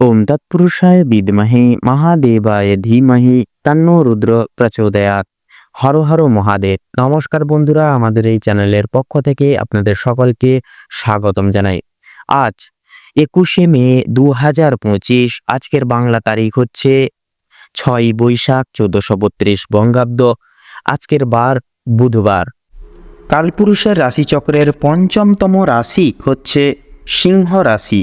ওম তৎপুরুষায় বিদ্মহে মহাদেবায় ধীমহি তন্ন রুদ্র প্রচোদয়াৎ হর হর মহাদেব নমস্কার বন্ধুরা আমাদের এই চ্যানেলের পক্ষ থেকে আপনাদের সকলকে স্বাগতম জানাই। আজ একুশে মে দু হাজার পঁচিশ, আজকের বাংলা তারিখ হচ্ছে ছয় বৈশাখ চোদ্দশো বত্রিশ বঙ্গাব্দ। আজকের বার বুধবার। কালপুরুষের রাশিচক্রের পঞ্চমতম রাশি হচ্ছে সিংহ রাশি।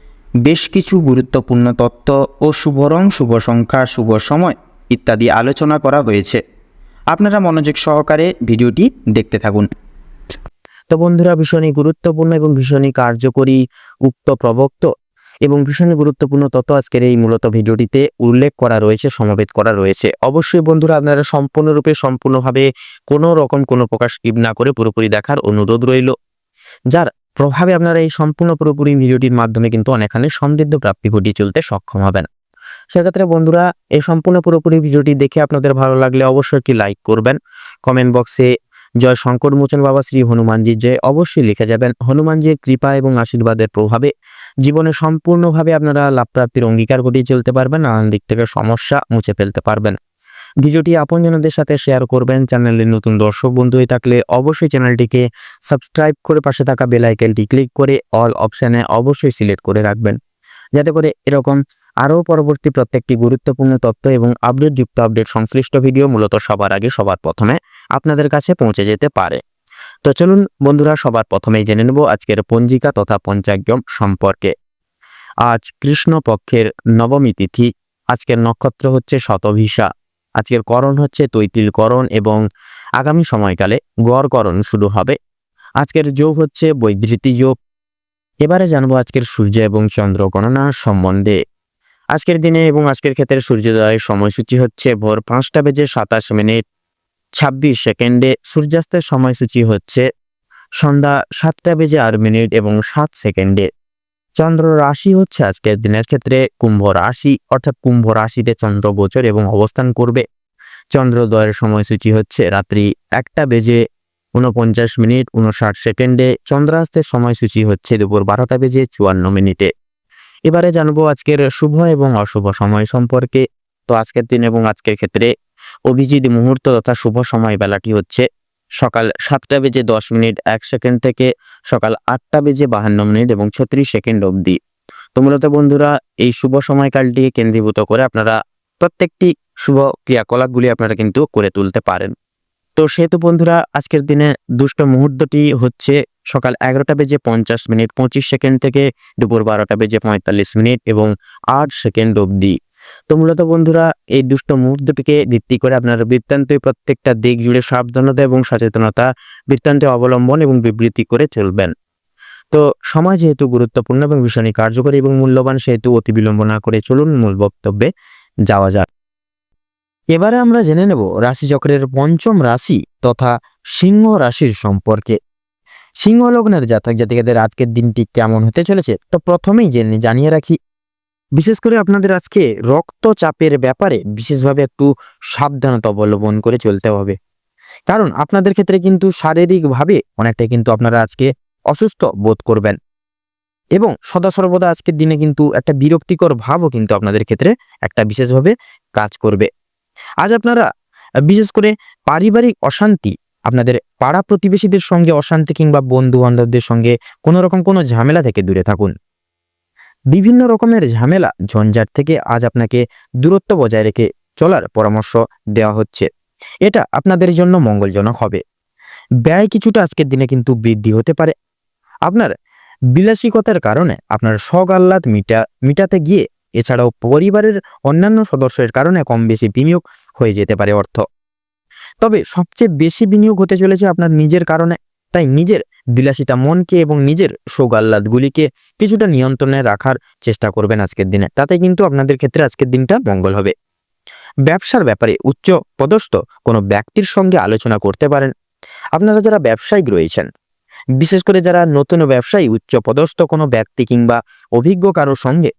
বেশ কিছু গুরুত্বপূর্ণ তত্ত্ব ও শুভ রং শুভ সংখ্যা শুভ সময় ইত্যাদি আলোচনা করা হয়েছে। আপনারা মনোযোগ সহকারে ভিডিওটি দেখতে থাকুন। তো বন্ধুরা, ভীষণই গুরুত্বপূর্ণ এবং ভীষণই কার্যকরী উক্ত প্রবক্ত এবং ভীষণই গুরুত্বপূর্ণ তত্ত্ব আজকের এই মূলত ভিডিওটিতে উল্লেখ করা রয়েছে, সমাবেত করা রয়েছে। অবশ্যই বন্ধুরা, আপনারা সম্পূর্ণরূপে, সম্পূর্ণভাবে কোনো রকম কোনো প্রকাশ স্কিপ না করে পুরোপুরি দেখার অনুরোধ রইল। যার প্রভাবে আপনারা এই সম্পূর্ণ পুরোপুরি ভিডিওটির মাধ্যমে কিন্তু অনেকখানি সমৃদ্ধ প্রাপ্তি ঘটিয়ে চলতে সক্ষম হবেন। সেক্ষেত্রে বন্ধুরা, এই সম্পূর্ণ পুরোপুরি ভিডিওটি দেখে আপনাদের ভালো লাগলে অবশ্যই একটি লাইক করবেন। কমেন্ট বক্সে জয় শঙ্কর মোচন বাবা শ্রী হনুমানজির জয় অবশ্যই লিখে যাবেন। হনুমানজির কৃপা এবং আশীর্বাদের প্রভাবে জীবনে সম্পূর্ণভাবে আপনারা লাভ প্রাপ্তির অঙ্গীকার ঘটিয়ে চলতে পারবেন, নানান দিক থেকে সমস্যা মুছে ফেলতে পারবেন। ভিডিওটি আপনজনদের সাথে শেয়ার করবেন। চ্যানেলের নতুন দর্শক বন্ধু হয়ে থাকলে অবশ্যই চ্যানেলটিকে সাবস্ক্রাইব করে পাশে থাকা বেল আইকনটি ক্লিক করে অল অপশানে অবশ্যই সিলেক্ট করে রাখবেন। যাতে করে এরকম আরও পরবর্তী প্রত্যেকটি গুরুত্বপূর্ণ তথ্য এবং আপডেটযুক্ত আপডেট সংশ্লিষ্ট ভিডিও মূলত সবার আগে, সবার প্রথমে আপনাদের কাছে পৌঁছে যেতে পারে। তো চলুন বন্ধুরা, সবার প্রথমেই জেনে নেব আজকের পঞ্জিকা তথা পঞ্চাগম সম্পর্কে। আজ কৃষ্ণপক্ষের নবমী তিথি, আজকের নক্ষত্র হচ্ছে শতভিসা। আজকের করণ হচ্ছে তৈতিলকরণ এবং আগামী সময়কালে গড়করণ শুরু হবে। আজকের যোগ হচ্ছে বৈধৃতি যোগ। এবারে জানব আজকের সূর্য এবং চন্দ্র গণনা সম্বন্ধে। আজকের দিনে এবং আজকের ক্ষেত্রে সূর্যোদয়ের সময়সূচি হচ্ছে ভোর পাঁচটা বেজে সাতাশ মিনিট, ছাব্বিশ সেকেন্ডে। সূর্যাস্তের সময়সূচি হচ্ছে সন্ধ্যা সাতটা বেজে আট মিনিট এবং সাত সেকেন্ডে। চন্দ্র রাশি হচ্ছে আজকের দিনের ক্ষেত্রে কুম্ভ রাশি, অর্থাৎ কুম্ভ রাশিতে চন্দ্র গোচর এবং অবস্থান করবে। চন্দ্রোদয়ের সময়সূচি হচ্ছে রাত্রি একটা বেজে উনপঞ্চাশ মিনিট উনষাট সেকেন্ডে। চন্দ্রাস্তের সময়সূচি হচ্ছে দুপুর বারোটা বেজে চুয়ান্ন মিনিটে। এবারে জানব আজকের শুভ এবং অশুভ সময় সম্পর্কে। তো আজকের দিন এবং আজকের ক্ষেত্রে অভিজিৎ মুহূর্ত তথা শুভ সময় বেলাটি হচ্ছে সকাল সাতটা বেজে দশ মিনিট, এক সেকেন্ড থেকে সকাল আটটা বেজে বাহান্ন মিনিট এবং ছত্রিশ সেকেন্ড অবধি। তো মূলত বন্ধুরা এই শুভ সময়কালটিকে কেন্দ্রীভূত করে আপনারা প্রত্যেকটি শুভ ক্রিয়াকলাপগুলি আপনারা কিন্তু করে তুলতে পারেন। তো সেহেতু বন্ধুরা, আজকের দিনে দুষ্ট মুহূর্তটি হচ্ছে সকাল এগারোটা বেজে পঞ্চাশ মিনিট, পঁচিশ সেকেন্ড থেকে দুপুর বারোটা বেজে পঁয়তাল্লিশ মিনিট এবং আট সেকেন্ড অবধি। তো মূলত বন্ধুরা, এই দুষ্ট মুহূর্তটিকে ভিত্তি করে আপনার বৃত্তান্তে প্রত্যেকটা দিক জুড়ে সাবধানতা এবং সচেতনতা বৃত্তান্তে অবলম্বন এবং বিবৃতি করে চলবেন। তো সময় যেহেতু গুরুত্বপূর্ণ এবং ভীষণই কার্যকরী এবং মূল্যবান, সেহেতু অতি বিলম্ব না করে চলুন মূল বক্তব্যে যাওয়া যাক। এবারে আমরা জেনে নেব রাশিচক্রের পঞ্চম রাশি তথা সিংহ রাশির সম্পর্কে। সিংহ লগ্নের জাতক জাতিকাদের আজকের দিনটি কেমন হতে চলেছে? তো প্রথমেই জেনে জানিয়ে রাখি বিশেষ করে আপনাদের আজকে রক্তচাপের ব্যাপারে বিশেষভাবে একটু সাবধানতা অবলম্বন করে চলতে হবে। কারণ আপনাদের ক্ষেত্রে কিন্তু শারীরিকভাবে অনেকটাই কিন্তু আপনারা আজকে অসুস্থ বোধ করবেন। এবং সদা সর্বদা আজকের দিনে কিন্তু একটা বিরক্তিকর ভাবও কিন্তু আপনাদের ক্ষেত্রে একটা বিশেষভাবে কাজ করবে। আজ আপনারা বিশেষ করে পারিবারিক অশান্তি, আপনাদের পাড়া প্রতিবেশীদের সঙ্গে অশান্তি কিংবা বন্ধু বান্ধবদের সঙ্গে কোনো রকম কোনো ঝামেলা থেকে দূরে থাকুন। বিভিন্ন রকমের ঝামেলা ঝঞ্ঝাট থেকে আজ আপনাকে দূরত্ব বজায় রেখে চলার পরামর্শ দেওয়া হচ্ছে। এটা আপনাদের জন্য মঙ্গলজনক হবে। ব্যয় কিছুটা আজকের দিনে কিন্তু বৃদ্ধি হতে পারে। আপনার বিলাসিকতার কারণে আপনার শখ আহ্লাদ মিটা, মিটাতে গিয়ে এছাড়াও পরিবারের অন্যান্য সদস্যের কারণে কম বেশি বিনিয়োগ হয়ে যেতে পারে অর্থ। তবে সবচেয়ে বেশি বিনিয়োগ হতে চলেছে আপনার নিজের কারণে। তাই নিজের বিলাসিতা মনকে এবং নিজের সৌগাল্লাদগুলিকে কিছুটা নিয়ন্ত্রণে রাখার চেষ্টা করবেন আজকের দিনে। তাতে কিন্তু আপনাদের ক্ষেত্রে আজকের দিনটা মঙ্গল হবে। ব্যবসার ব্যাপারে উচ্চ পদস্থ কোনো ব্যক্তির সঙ্গে আলোচনা করতে পারেন। আপনারা যারা ব্যবসায়িক রয়েছেন, বিশেষ করে যারা নতুন ব্যবসায়ী, উচ্চ পদস্থ কোনো ব্যক্তি কিংবা অভিজ্ঞ কারোর সঙ্গে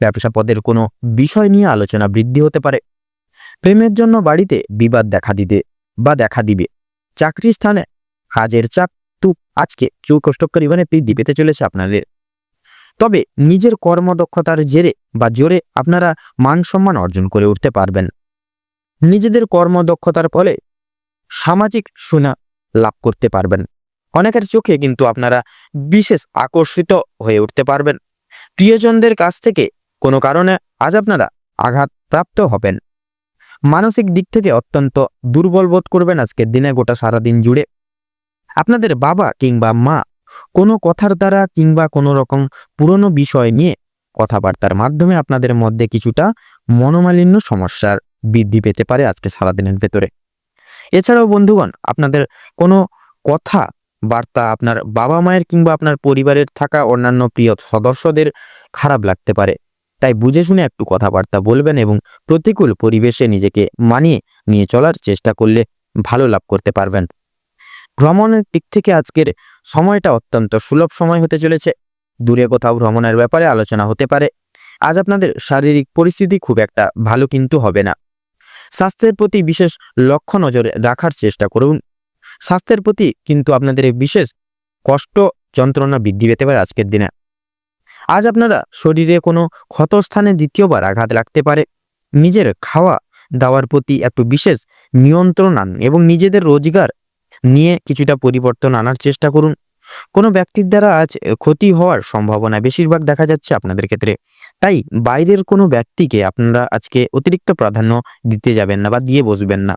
ব্যবসা পদের কোনো বিষয় নিয়ে আলোচনা বৃদ্ধি হতে পারে। প্রেমের জন্য বাড়িতে বিবাদ দেখা দিতে বা দেখা দিবে। চাকরি স্থানে কাজের চাপ তুপ আজকে চৌকষ্টকর ইভেনে বৃদ্ধি পেতে চলেছে আপনাদের। তবে নিজের কর্মদক্ষতার জেরে বা জোরে আপনারা মান সম্মান অর্জন করে উঠতে পারবেন। নিজেদের কর্মদক্ষতার ফলে সামাজিক সুনা লাভ করতে পারবেন। অনেকের চোখে কিন্তু আপনারা বিশেষ আকর্ষিত হয়ে উঠতে পারবেন। প্রিয়জনদের কাছ থেকে কোনো কারণে আজ আপনারা আঘাত প্রাপ্ত হবেন। মানসিক দিক থেকে অত্যন্ত দুর্বল বোধ করবেন আজকের দিনে গোটা সারাদিন জুড়ে। আপনাদের বাবা কিংবা মা কোনো কথার দ্বারা কিংবা কোনো রকম পুরনো বিষয় নিয়ে কথাবার্তার মাধ্যমে আপনাদের মধ্যে কিছুটা মনোমালিন্য সমস্যার বৃদ্ধি পেতে পারে আজকে সারাদিনের ভেতরে। এছাড়াও বন্ধুগণ, আপনাদের কোনো কথা বার্তা আপনার বাবা মায়ের কিংবা আপনার পরিবারের থাকা অন্যান্য প্রিয় সদস্যদের খারাপ লাগতে পারে। তাই বুঝে শুনে একটু কথাবার্তা বলবেন এবং প্রতিকূল পরিবেশে নিজেকে মানিয়ে নিয়ে চলার চেষ্টা করলে ভালো লাভ করতে পারবেন। ভ্রমণের দিক থেকে আজকের সময়টা অত্যন্ত সুলভ সময় হতে চলেছে। দূরে কোথাও ভ্রমণের ব্যাপারে আলোচনা হতে পারে। আজ আপনাদের শারীরিক পরিস্থিতি খুব একটা ভালো কিন্তু হবে না। স্বাস্থ্যের প্রতি বিশেষ লক্ষ্য নজরে রাখার চেষ্টা করুন। স্বাস্থ্যের প্রতি কিন্তু আপনাদের বিশেষ কষ্ট যন্ত্রণা বৃদ্ধি পেতে পারে আজকের দিনে। আজ আপনারা শরীরে কোনো ক্ষতস্থানে দ্বিতীয়বার আঘাত লাগতে পারে। নিজের খাওয়া দাওয়ার প্রতি একটু বিশেষ নিয়ন্ত্রণ আন এবং নিজেদের রোজগার নিয়ে কিছুটা পরিবর্তন আনার চেষ্টা করুন। কোনো ব্যক্তির দ্বারা আজ ক্ষতি হওয়ার সম্ভাবনা বেশিরভাগ দেখা যাচ্ছে আপনাদের ক্ষেত্রে। তাই বাইরের কোনো ব্যক্তিকে আপনারা আজকে অতিরিক্ত প্রাধান্য দিতে যাবেন না বা দিয়ে বসবেন না।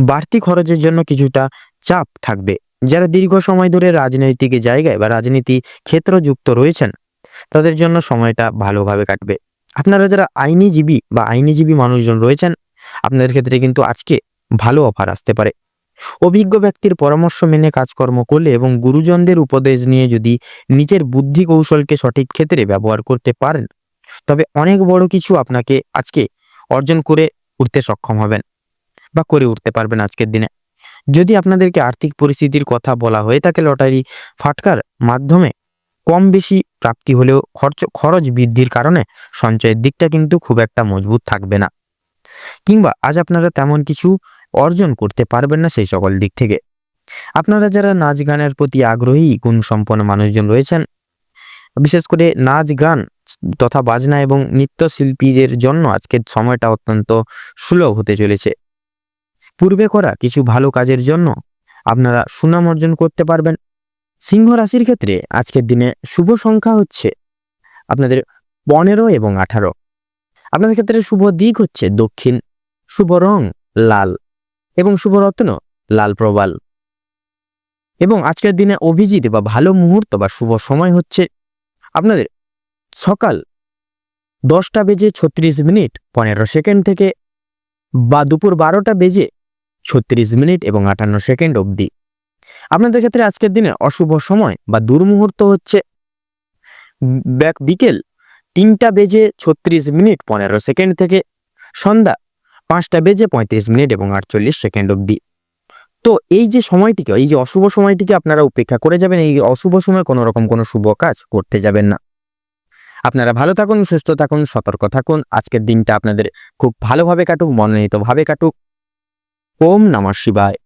বাড়তি খরচের জন্য কিছুটা চাপ থাকবে। যারা দীর্ঘ সময় ধরে রাজনৈতিক জায়গায় বা রাজনীতি ক্ষেত্র যুক্ত রয়েছেন, তাদের জন্য সময়টা ভালোভাবে কাটবে। আপনারা যারা আইনিজীবী বা আইনিজীবী মানুষজন রয়েছেন, আপনাদের ক্ষেত্রে কিন্তু আজকে ভালো অফার আসতে পারে। অভিজ্ঞ ব্যক্তির পরামর্শ মেনে কাজকর্ম করলে এবং গুরুজনদের উপদেশ নিয়ে যদি নিজের বুদ্ধি কৌশলকে সঠিক ক্ষেত্রে ব্যবহার করতে পারেন, তবে অনেক বড় কিছু আপনাকে আজকে অর্জন করে উঠতে সক্ষম হবেন বা করে উঠতে পারবেন আজকের দিনে। যদি আপনাদেরকে আর্থিক পরিস্থিতির কথা বলা হয়ে থাকে, লটারি ফাটকার মাধ্যমে কম বেশি প্রাপ্তি হলেও খরচ খরচ বৃদ্ধির কারণে সঞ্চয়ের দিকটা কিন্তু খুব একটা মজবুত থাকবে না। কিংবা আজ আপনারা তেমন কিছু অর্জন করতে পারবেন না সেই সকল দিক থেকে। আপনারা যারা নাচ গানের প্রতি আগ্রহী গুণ সম্পন্ন মানুষজন রয়েছেন, বিশেষ করে নাচ গান তথা বাজনা এবং নৃত্যশিল্পীদের জন্য আজকের সময়টা অত্যন্ত সুলভ হতে চলেছে। পূর্বে করা কিছু ভালো কাজের জন্য আপনারা সুনাম অর্জন করতে পারবেন। সিংহ রাশির ক্ষেত্রে আজকের দিনে শুভ সংখ্যা হচ্ছে আপনাদের পনেরো এবং আঠারো। আপনাদের ক্ষেত্রে শুভ দিক হচ্ছে দক্ষিণ, শুভ রং লাল এবং শুভ রত্ন লাল প্রবাল। এবং আজকের দিনে অভিজিৎ বা ভালো মুহূর্ত বা শুভ সময় হচ্ছে আপনাদের সকাল দশটা বেজে ছত্রিশ মিনিট পনেরো সেকেন্ড থেকে বা দুপুর বারোটা বেজে ছত্রিশ মিনিট এবং আটান্ন সেকেন্ড অবধি। আপনাদের ক্ষেত্রে আজকের দিনে অশুভ সময় বা দুর্মুহূর্ত হচ্ছে ব্যাক বিকেল তিনটা বেজে ছত্রিশ মিনিট পনেরো সেকেন্ড থেকে সন্ধ্যা পাঁচটা বেজে পঁয়ত্রিশ মিনিট এবং আটচল্লিশ সেকেন্ড অবধি। তো এই যে সময়টিকে, এই যে অশুভ সময়টিকে আপনারা উপেক্ষা করে যাবেন, এই অশুভ সময় কোনো রকম কোনো শুভ কাজ করতে যাবেন না। আপনারা ভালো থাকুন, সুস্থ থাকুন, সতর্ক থাকুন। আজকের দিনটা আপনাদের খুব ভালোভাবে কাটুক, মনোনীতভাবে কাটুক। ওম নমঃ শিবায়।